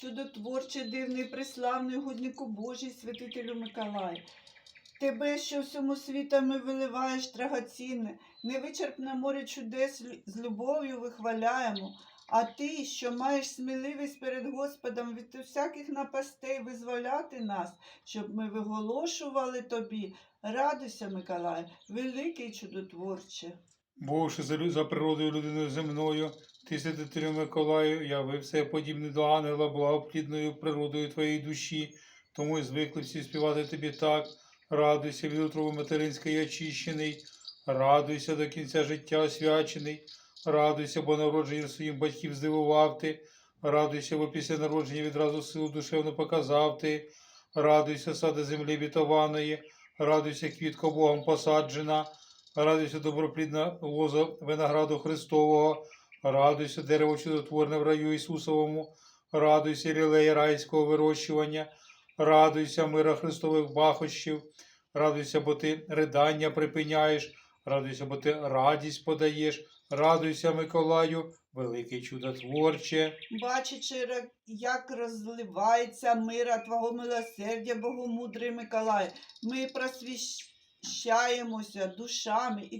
чудотворче, дивний, преславний, годнику Божий, святителю Миколай. Тебе, що всьому світами виливаєш драгоцінне, невичерпне море чудес з любов'ю вихваляємо. А ти, що маєш сміливість перед Господом від усяких напастей визволяти нас, щоб ми виголошували тобі. Радуйся, Миколай, великий чудотворче. Лю- за природою людиною земною, ти святителю Миколаю, явився подібний до ангела, благоплідною природою твоєї душі, тому й звикли всі співати тобі так. Радуйся від утроби материнської очищений, радуйся до кінця життя освячений, радуйся, бо народженням своїм батьків здивував ти, радуйся, бо після народження відразу силу душевну показав ти, радуйся, сади землі вітованої, радуйся, квітко Богом посаджена. Радуйся, доброплідна лоза винограду Христового, радуйся, дерево чудотворне в раю Ісусовому, радуйся, лілеї райського вирощування, радуйся, мира Христових бахощів, радуйся, бо ти ридання припиняєш, радуйся, бо ти радість подаєш, радуйся, Миколаю, великий чудотворче. Бачачи, як розливається мира Твого милосердя, Богомудрий Миколай, ми просвіщаємося душами і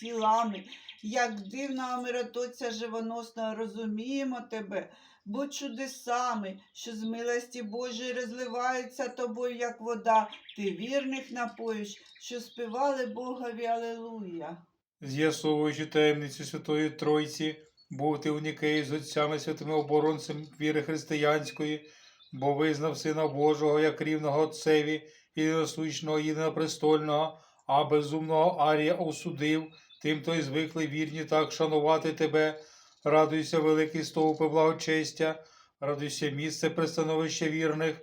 тілами, як дивна миротоця живоносного розуміємо тебе, бо чудесами, що з милості Божої розливаються тобою, як вода, ти вірних напоїш, що співали Богові Алелуя. З'ясовуючи таємницю Святої Тройці, був ти в Нікеї з отцями святими оборонцем віри християнської, бо визнав Сина Божого як рівного Отцеві і насущного єдинопрестольного, а безумного Арія осудив, тим то й звикли вірні так шанувати тебе. Радуйся, великий стовпи благочестя, радуйся місце пристановища вірних,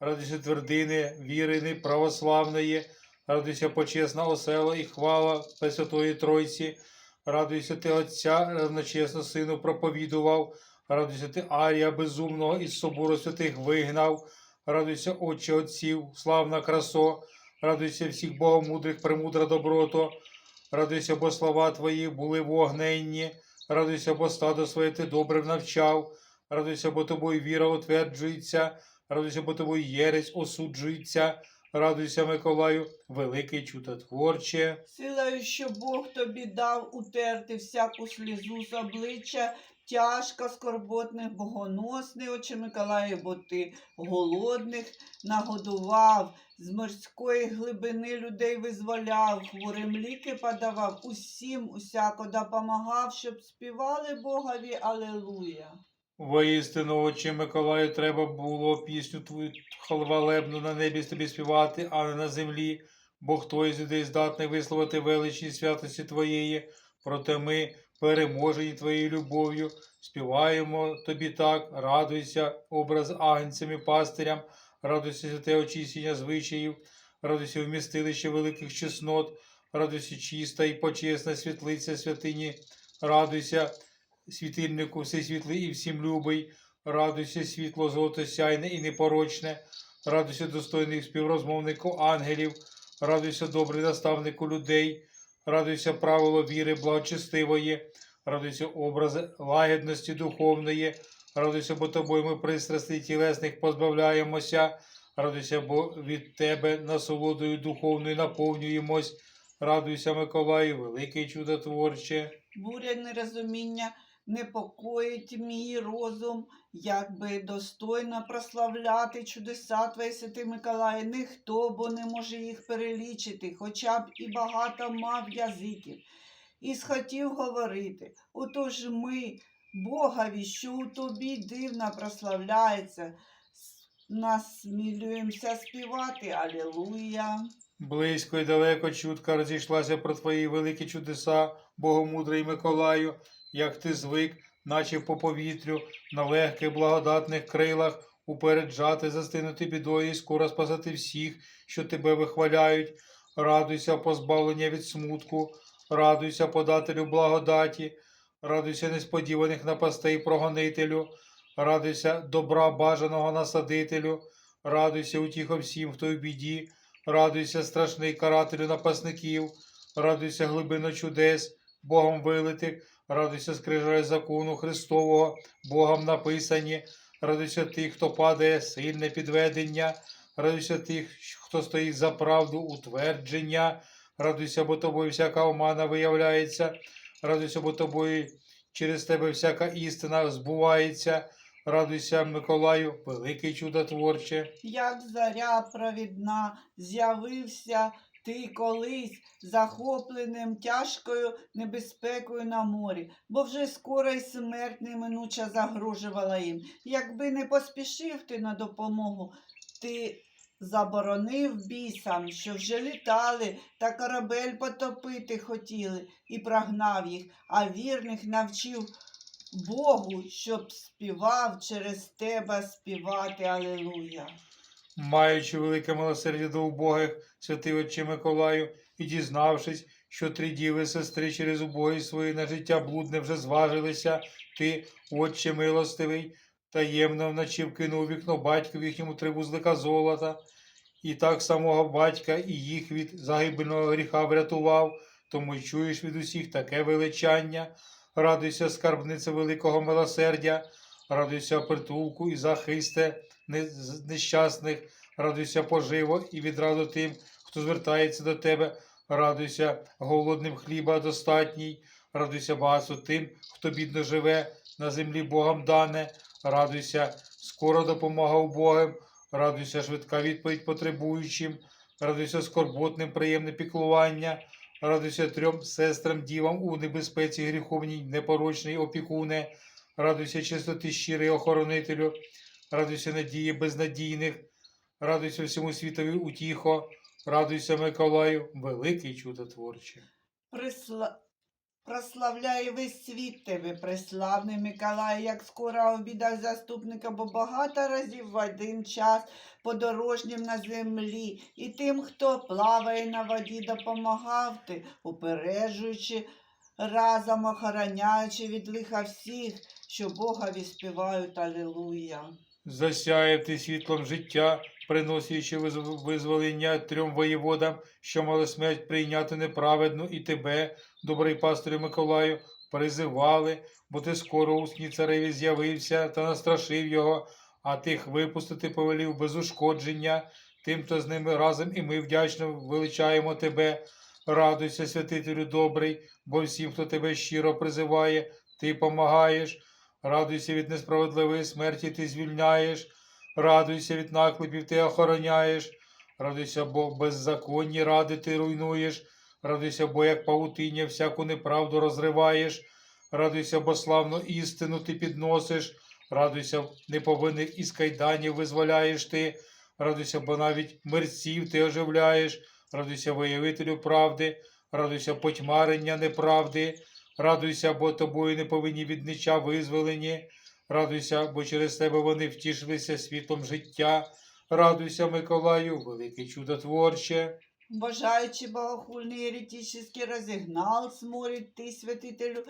радуйся твердини віри православної, радуйся почесна осела і хвала Пресвятої Тройці, радуйся ти Отця, равночесно Сину проповідував, радуйся ти Арія безумного із собору святих вигнав, радуйся, Отче Отців, славна красо, радуйся всіх богомудрих, премудра доброто, радуйся, бо слова твої були вогненні, радуйся, бо стадо своє ти добре навчав, радуйся, бо тобою віра утверджується, радуйся, бо тобою єресь осуджується. Радуйся, Миколаю, великий чудотворче. Силою, що Бог тобі дав утерти всяку слізу з обличчя, тяжко скорботних, богоносний, очі Миколаю, бо ти голодних нагодував, з морської глибини людей визволяв, хворим ліки подавав, усім усяко допомагав, щоб співали Богові. Алелуя. Воістину, очі Миколаю, треба було пісню твою хвалебну на небі тобі співати, а не на землі, бо хто із людей здатний висловити величність святості Твоєї, проте ми, переможені Твоєю любов'ю, співаємо тобі так, радуйся, образ агнцям і пастирям, радуйся святе очищення звичаїв, радуйся вмістилище великих чеснот, радуйся чиста і почесна світлиця святині, радуйся світильнику всесвітлий і всім любий, радуйся світло золотосяйне і непорочне, радуйся достойних співрозмовнику ангелів, радуйся добрий наставнику людей, радуйся правило віри благочестивої, радуйся образи лагідності духовної, радуйся, бо тобою ми пристрасти тілесних позбавляємося, радуйся, бо від тебе насолодою духовною наповнюємось, радуйся, Миколаю, великий чудотворче. буря нерозуміння непокоїть мій розум, як би достойно прославляти чудеса Твої, святий Миколає, ніхто, бо не може їх перелічити, хоча б і багато мав язиків. І схотів говорити. Отож ми, Богові, що у тобі дивно прославляється, насмілюємося співати Алілуя. Близько і далеко чутка розійшлася про твої великі чудеса, Богомудрий Миколаю, як ти звик, наче по повітрю, на легких благодатних крилах, упереджати, застинути бідою і скоро спасати всіх, що тебе вихваляють. Радуйся, позбавлення від смутку, радуйся, подателю благодаті, радуйся несподіваних напастей прогонителю, радуйся добра бажаного насадителю, радуйся утіхо всім, хто в біді. Радуйся, страшний карателю напасників, радуйся глибино чудес, Богом вилитих, радуйся скрижає закону Христового, Богом написані, радуйся тих, хто падає, сильне підведення, радуйся тих, хто стоїть за правду, утвердження, радуйся, бо тобою всяка омана виявляється, радуйся, бо тобою через тебе всяка істина збувається. Радуйся, Миколаю, великий чудотворче. Як заря провідна, з'явився ти колись захопленим тяжкою небезпекою на морі, бо вже скоро й смерть неминуча загрожувала їм. Якби не поспішив ти на допомогу, ти заборонив бісам, що вже літали та корабель потопити хотіли, і прогнав їх, а вірних навчив Богу, щоб співав через тебе співати Алілуя. Маючи велике милосердя до убогих, святий отче Миколаю, і дізнавшись, що три діви сестри через убогість свої на життя блудне вже зважилися, ти, отче милостивий, таємно вночі вкинув вікно батькові їхньому три вузлика золота, і так самого батька і їх від загибельного гріха врятував, тому чуєш від усіх таке величання. Радуйся, скарбнице великого милосердя, радуйся притулку і захисте нещасних, радуйся поживо і відразу тим, хто звертається до тебе, радуйся голодним хліба достатній, радуйся багатству тим, хто бідно живе, на землі Богом дане, радуйся, скоро допомога убогим, радуйся, швидка відповідь потребуючим, радуйся скорботним, приємне піклування, радуйся трьом сестрам дівам у небезпеці гріховній, непорочний опікуне, радуйся чистоти щирий охоронителю, радуйся надії безнадійних, радуйся всьому світові утіхо, радуйся Миколаю, великий чудотворче. Присла... Прославляє весь світ тебе, преславний Миколай, як скоро у бідах заступника, бо багато разів в один час подорожнім на землі, і тим, хто плаває на воді, допомагав ти, упереджуючи, разом охороняючи від лиха всіх, що Богові співають. Алілуя. Засяяв ти світлом життя, приносячи визволення трьом воєводам, що мали смерть прийняти неправедну, і тебе, добрий пастирю Миколаю, призивали, бо ти скоро у сні цареві з'явився та настрашив його, а тих випустити повелів без ушкодження. Тим, хто з ними разом, і ми вдячно величаємо тебе. Радуйся, святителю добрий, бо всім, хто тебе щиро призиває, ти помагаєш. Радуйся від несправедливої смерті, ти звільняєш, радуйся від наклепів, ти охороняєш, радуйся, бо беззаконні ради ти руйнуєш, радуйся, бо як павутиння всяку неправду розриваєш, радуйся, бо славну істину ти підносиш, радуйся, неповинних із кайданів визволяєш ти, радуйся, бо навіть мерців ти оживляєш, радуйся, виявителю правди, радуйся, потьмарення неправди. Радуйся, бо тобою не повинні від нича визволені. Радуйся, бо через тебе вони втішилися світлом життя. Радуйся, Миколаю, великий чудотворче. Бажаючи богохульний еретический розігнал сморід ти, святителю,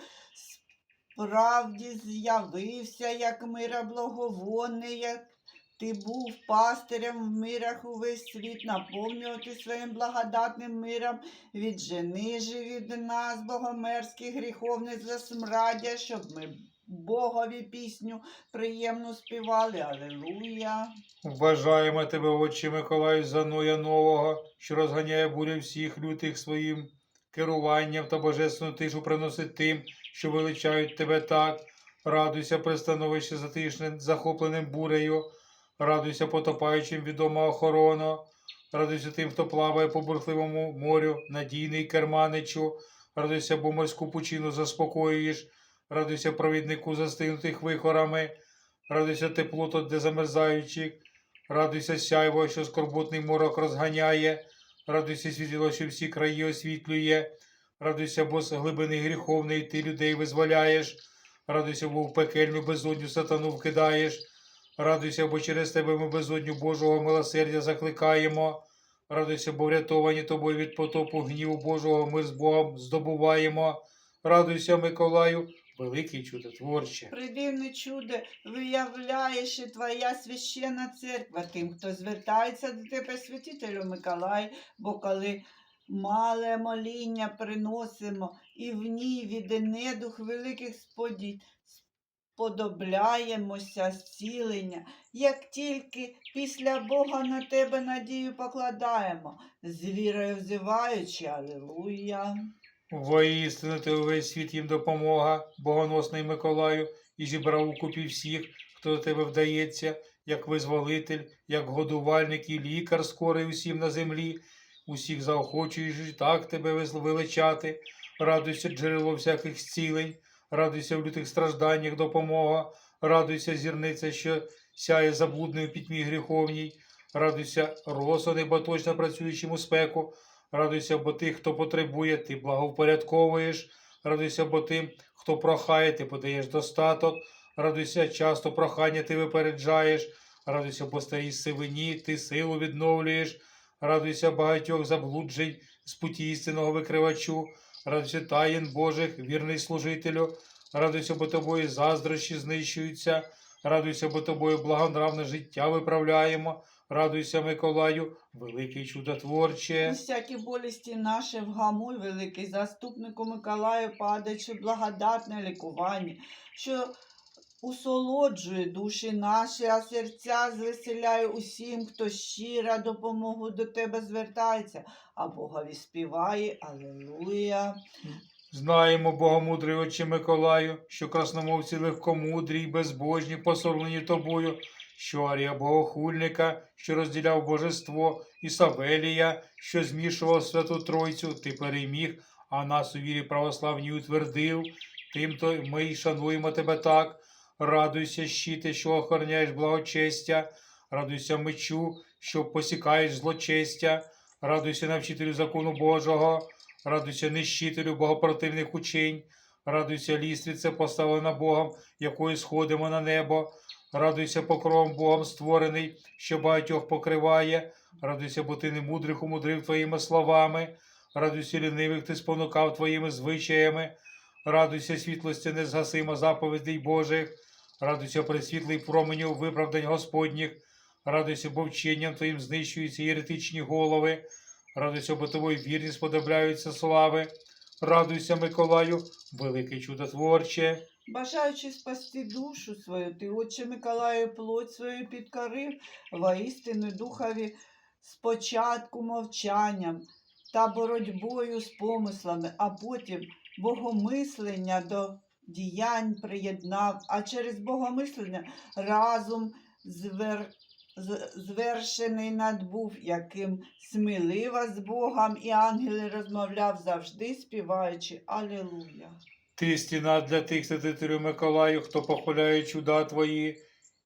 справді з'явився, як мира благовонний, як ти був пастирем в мирах увесь світ, наповнювати своїм благодатним миром, віджени же від нас, богомерських гріховних засмрадя, щоб ми Богові пісню приємну співали. Алілуя. Вважаємо тебе, Отче Миколаю, за Ноя нового, що розганяє бурю всіх лютих своїм керуванням та божественну тишу приносить тим, що величають тебе так. Радуйся, пристановище затишне, захопленим бурею, радуйся потопаючим відома охорона, радуйся тим, хто плаває по бурхливому морю, надійний керманичу, радуйся, бо морську пучину заспокоюєш, радуйся провіднику застигнутих вихорами, радуйся теплото, де замерзаючих, радуйся сяйво, що скорботний морок розганяє, радуйся світло, що всі краї освітлює, радуйся, бо з глибини гріховної ти людей визволяєш, радуйся, бо в пекельну безодню сатану вкидаєш, радуйся, бо через тебе ми безодню Божого милосердя закликаємо. Радуйся, бо врятовані тобою від потопу гніву Божого мир з Богом здобуваємо. Радуйся, Миколаю, великий чудотворче. Придивне чудо виявляєш і твоя священна церква тим, хто звертається до тебе, святителю Миколай, бо коли мале моління приносимо, і в ній від недух великих сподіть, сподобляємося зцілення, як тільки після Бога на тебе надію покладаємо, з вірою взиваючи, Алілуя. Воістину ти увесь світ їм допомога, богоносний Миколаю, і зібрав у купі всіх, хто до тебе вдається, як визволитель, як годувальник і лікар скорий усім на землі, усіх заохочуєш так тебе величати, радуйся джерело всяких зцілень, радуйся в лютих стражданнях допомога, радуйся зірниця, що сяє заблудною пітьмі гріховній, радуйся росо неботочно працюючим у спеку, Радуйся, бо тих, хто потребує, ти благовпорядковуєш. Радуйся, бо тим, хто прохає, ти подаєш достаток. Радуйся, часто прохання ти випереджаєш. Радуйся, бо старій сивині, ти силу відновлюєш. Радуйся багатьох заблуджень з путі істинного викривачу. Радуйся таїн Божих, вірний служителю. Радуйся, бо тобою заздрощі знищуються. Радуйся, бо тобою благонравне життя виправляємо. Радуйся, Миколаю, великий чудотворче. Всякі болісті наші вгамуй, великий заступнику Миколаю, падаючи благодатне лікування, що усолоджує душі наші, а серця звеселяє усім, хто щира допомогу до тебе звертається, а Богові співає Алілуя. Знаємо, богомудрий отче Миколаю, що красномовці легкомудрі й безбожні, посоромлені тобою, що Арія Богохульника, що розділяв божество, і Савелія, що змішував Святу Тройцю, ти переміг, а нас у вірі православній утвердив. Тим-то ми й шануємо тебе так. Радуйся, щите, що охороняєш благочестя, радуйся мечу, що посікаєш злочестя, радуйся навчителю закону Божого. Радуйся нищителю богопротивних учень, радуйся ліствіце, поставлена Богом, якою сходимо на небо, радуйся покровом Богом створений, що багатьох покриває, радуйся, бо ти не мудрих умудрив твоїми словами, радуйся лінивих ти спонукав твоїми звичаями, радуйся світлості незгасимо заповідей Божих, радуйся пресвітлий променю виправдань Господніх, радуйся, бо вченням твоїм знищуються єретичні голови. Радуйся, бо тобою вірні сподобляються слави. Радуйся, Миколаю, великий чудотворче. Бажаючи спасти душу свою, ти, Отче Миколаю, плоть свою підкорив, воістину духові спочатку мовчанням та боротьбою з помислами, а потім богомислення до діянь приєднав, а через богомислення разум звер... звершений надбув, яким сміливо з Богом і ангели розмовляв завжди, співаючи Алілуя. Ти стіна для тих святителів Миколаю, хто похваляє чуда твої,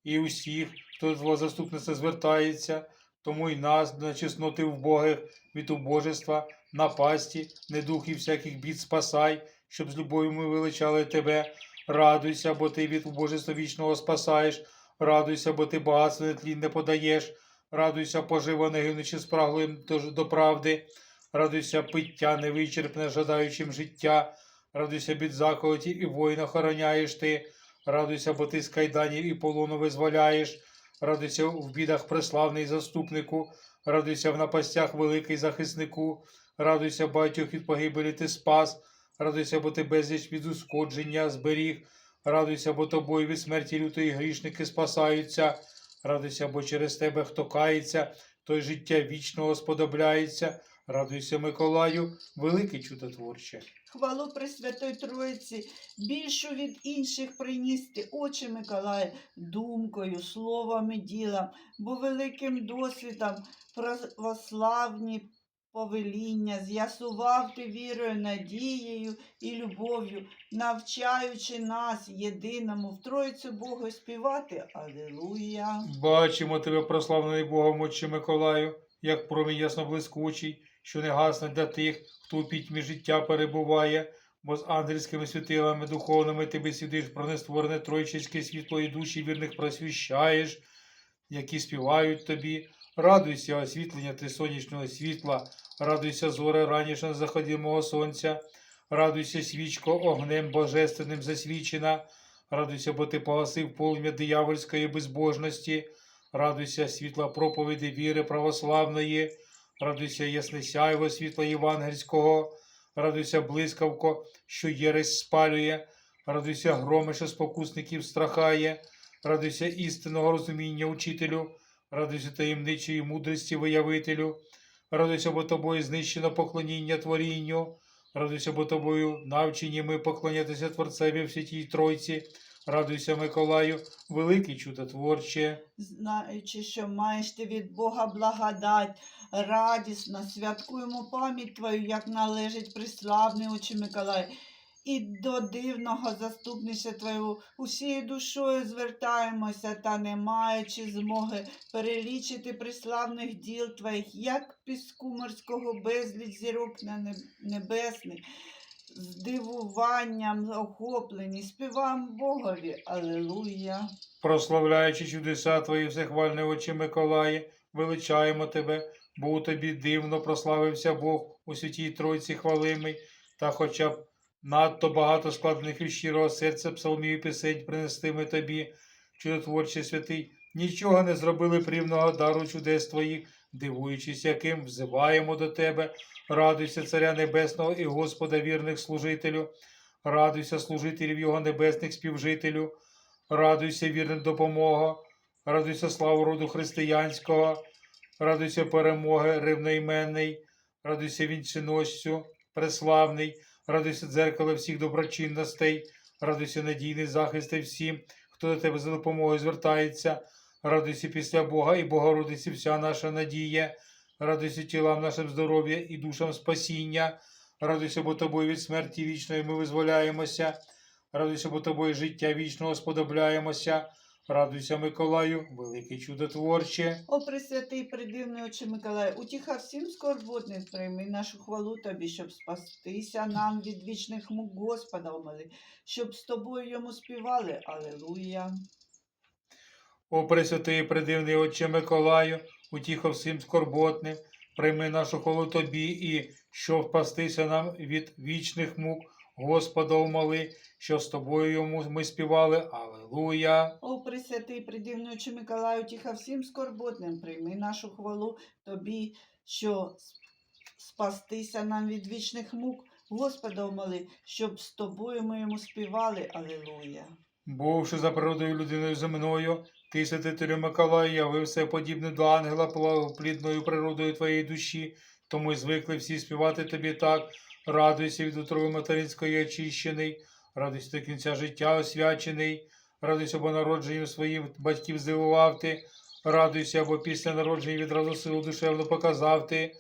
і усіх, хто до твого заступниця звертається, тому й нас на чесноти вбогих від убожества, напасті, недухів всяких бід спасай, щоб з любов'ю ми величали тебе. Радуйся, бо ти від убожества вічного спасаєш, радуйся, бо ти багатство нетлінне подаєш, радуйся, поживо не гинучи спраглим до, правди, радуйся, пиття невичерпне, жадаючим життя. Радуйся від заколотів і воїн охороняєш ти. Радуйся, бо ти з кайданів і полону визволяєш. Радуйся в бідах преславний заступнику. Радуйся в напастях великий захиснику. Радуйся багатьох від погибелі ти спас. Радуйся, бо ти безліч від ускодження зберіг. Радуйся, бо тобою від смерті лютої грішники спасаються. Радуйся, бо через тебе хто кається, той життя вічного сподобляється. Радуйся, Миколаю, великий чудотворче. Хвалу Пресвятої Троїці, більшу від інших приніс ти, Отче Миколає, думкою, словом і ділом, бо великим досвідом православні повеління з'ясував ти вірою, надією і любов'ю, навчаючи нас єдиному в Троїцю Богу співати Алілуя. Бачимо тебе, прославлений Богом, Отче Миколаю, як промінь ясноблискучий, що не гасне для тих, хто у пітьмі життя перебуває, бо з ангельськими світилами духовними ти бесідиш про нестворене тройчиське світло і душі вірних просвіщаєш, які співають тобі. Радуйся, освітлення ти сонячного світла, радуйся, зоре раніше на заході мого сонця, радуйся, свічко, огнем божественним засвічена, радуйся, бо ти погасив полум'я диявольської безбожності, радуйся, світла проповіді віри православної, радуйся, ясне сяйво світла євангельського, радуйся, блискавко, що єресь спалює, радуйся громи, що спокусників страхає, радуйся істинного розуміння учителю, радуйся таємничої мудрості виявителю, радуйся, бо тобою знищено поклоніння творінню, радуйся, бо тобою навчені ми поклонятися Творцеві в святій Тройці, радуйся, Миколаю, великий чудотворче. знаючи, що маєш ти від Бога благодать, радісно святкуємо пам'ять Твою, як належить приславний очі Миколай. І до дивного заступниця Твою усією душою звертаємося, та не маючи змоги перелічити приславних діл Твоїх, як піску морського безліч зірок на неб- небесних, з дивуванням охоплені, співаємо Богові. Алілуя. Прославляючи чудеса Твої всехвальне очі Миколає, величаємо Тебе, бо у Тобі дивно прославився Бог у святій Тройці хвалимий, та хоча б надто багато складених від щирого серця псалмів і пісень принести ми Тобі, чудотворчий святий, нічого не зробили прівного дару чудес Твоїх, дивуючись, яким взиваємо до Тебе, радуйся Царя Небесного і Господа вірних служителю, радуйся служителів Його небесних співжителю, радуйся вірним допомога, радуйся славу роду християнського, радуйся перемоги рівноіменний, радуйся вінчиносцю, преславний, радуйся дзеркало всіх доброчинностей, радуйся надійний захист всім, хто до тебе за допомогою звертається, радуйся після Бога і Богородиці вся наша надія, радуйся тілам нашим здоров'я і душам спасіння, радуйся, бо тобою від смерті вічної ми визволяємося. Радуйся, бо тобою життя вічного сподобляємося. Радуйся, Миколаю, великий чудотворче. О, Пресвятий, придивний Отче Миколай, утіха всім скорботним прийми нашу хвалу тобі, щоб спастися нам від вічних мук Господа умоли, щоб з тобою йому співали. Алілуя. О, Пресвятий, придивний Отче Миколаю, утіхо всім скорботним, прийми нашу хвалу тобі і що впастися нам від вічних мук, Господа умоли, що з тобою йому ми співали. Алелуя. О, Пресвятий, придивний Отче Миколай, всім скорботним прийми нашу хвалу тобі, що спастися нам від вічних мук Господа умоли, щоб з тобою ми йому співали. Алілуя. Бувши за природою людиною земною, ти, святителю Миколаю, явився подібне до ангела плідною природою твоєї душі, тому й звикли всі співати тобі так. Радуйся від утроби материнської очищений, радуйся до кінця життя освячений, радуйся, бо народженням своїм батьків здивував ти, радуйся, бо після народження відразу силу душевну показав ти,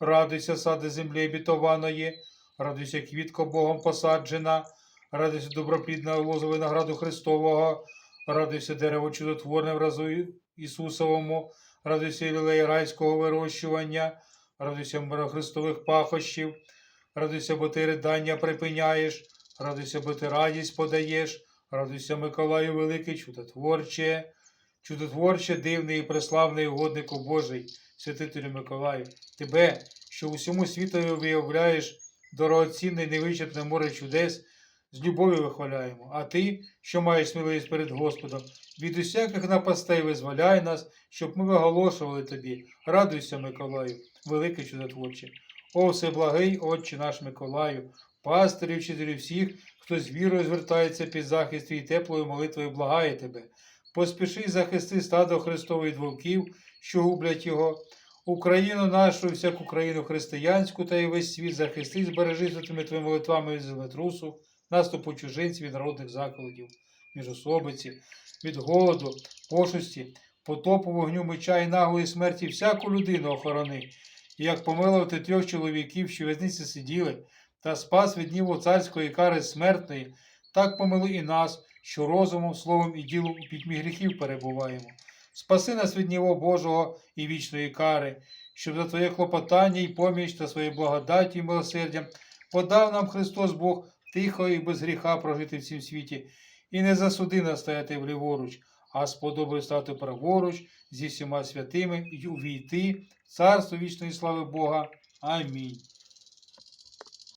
радуйся, сади землі обітованої, радуйся, квітко Богом посаджена, радуйся, доброплідна лоза винограду Христового, радуйся, дерево чудотворне в разу Ісусовому, радуйся, лілеї райського вирощування, радуйся, миро Христових пахощів, радуйся, бо ти ридання припиняєш, радуйся, бо ти радість подаєш, радуйся, Миколаю Великий, чудотворче, чудотворче, дивний і преславний угоднику Божий, святителю Миколаю, тебе, що усьому світові виявляєш дорогоцінне невичерпне море чудес, з любов'ю вихваляємо, а ти, що маєш сміливість перед Господом, від усяких напастей визволяй нас, щоб ми виголошували тобі. Радуйся, Миколаю, великий чудотворче. О, всеблагий Отче наш Миколаю, пастирі, вчителі всіх, хто з вірою звертається під захист твій теплою молитвою благає тебе. Поспіши захисти стадо Христової від вовків, що гублять його. Україну нашу, всяку країну християнську та й весь світ захисти, збережи святими твоїми молитвами від землетрусу, наступу чужинців від народних заколотів, міжособиці, від голоду, пошусті, потопу вогню меча і наглої смерті всяку людину охорони. Як помилувати трьох чоловіків, що в в'язниці сиділи, та спас від гніву царської кари смертної, так помилуй і нас, що розумом, словом і ділом у пітьмі гріхів перебуваємо. Спаси нас від гніву Божого і вічної кари, щоб за Твоє клопотання і поміч та своєю благодаттю і милосердям подав нам Христос Бог тихо і без гріха прожити в цім світі, і не засуди нас стояти вліворуч, а сподобай стати праворуч зі всіма святими і увійти царство вічної слави Бога. Амінь.